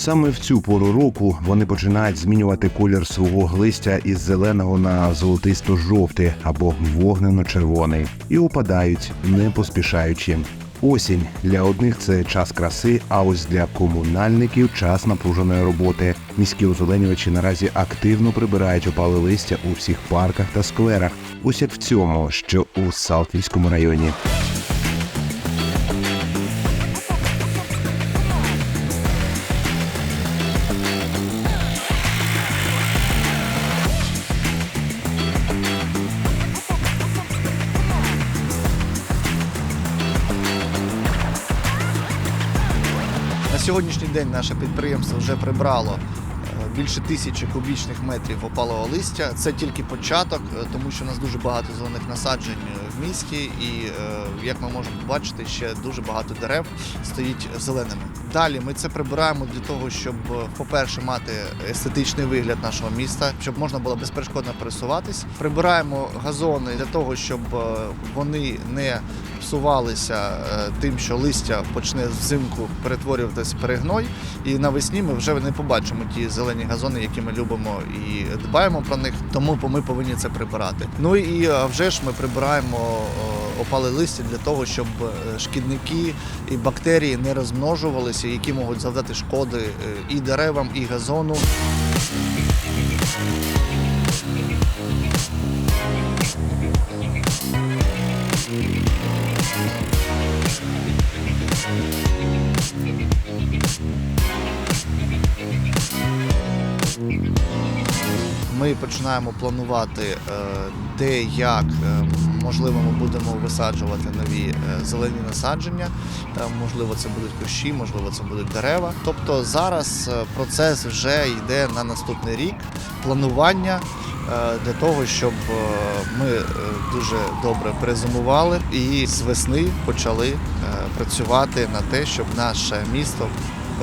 Саме в цю пору року вони починають змінювати колір свого листя із зеленого на золотисто-жовтий або вогнено-червоний і опадають, не поспішаючи. Осінь для одних це час краси, а ось для комунальників час напруженої роботи. Міські озеленювачі наразі активно прибирають опали листя у всіх парках та скверах. Ось як в цьому, що у Салтівському районі. На сьогоднішній день наше підприємство вже прибрало е, більше тисячі кубічних метрів опалого листя. Це тільки початок, е, тому що у нас дуже багато зелених насаджень е, в місті, і е, як ми можемо побачити, ще дуже багато дерев стоїть зеленими. Далі ми це прибираємо для того, щоб, е, по-перше, мати естетичний вигляд нашого міста, щоб можна було безперешкодно пересуватись. Прибираємо газони для того, щоб е, вони не псувалися тим, що листя почне взимку перетворюватися перегной, і навесні ми вже не побачимо ті зелені газони, які ми любимо і дбаємо про них. Тому ми повинні це прибирати. Ну і вже ж ми прибираємо опали листя для того, щоб е, шкідники і бактерії не розмножувалися, які можуть завдати шкоди е, і деревам, і газону. Ми починаємо планувати, е, де як е, можливо ми будемо висаджувати нові е, зелені насадження. Е, Можливо, це будуть кущі, можливо, це будуть дерева. Тобто зараз е, процес вже йде на наступний рік планування для того, щоб ми дуже добре перезимували і з весни почали працювати на те, щоб наше місто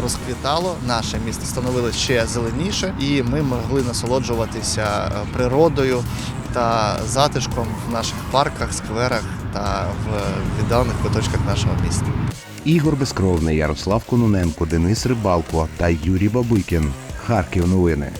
розквітало, наше місто становилось ще зеленіше, і ми могли насолоджуватися е, природою та затишком в наших парках, скверах та в віддалених куточках нашого міста. Ігор Безкровний, Ярослав Кононенко, Денис Рибалко та Юрій Бабикін. Харків новини.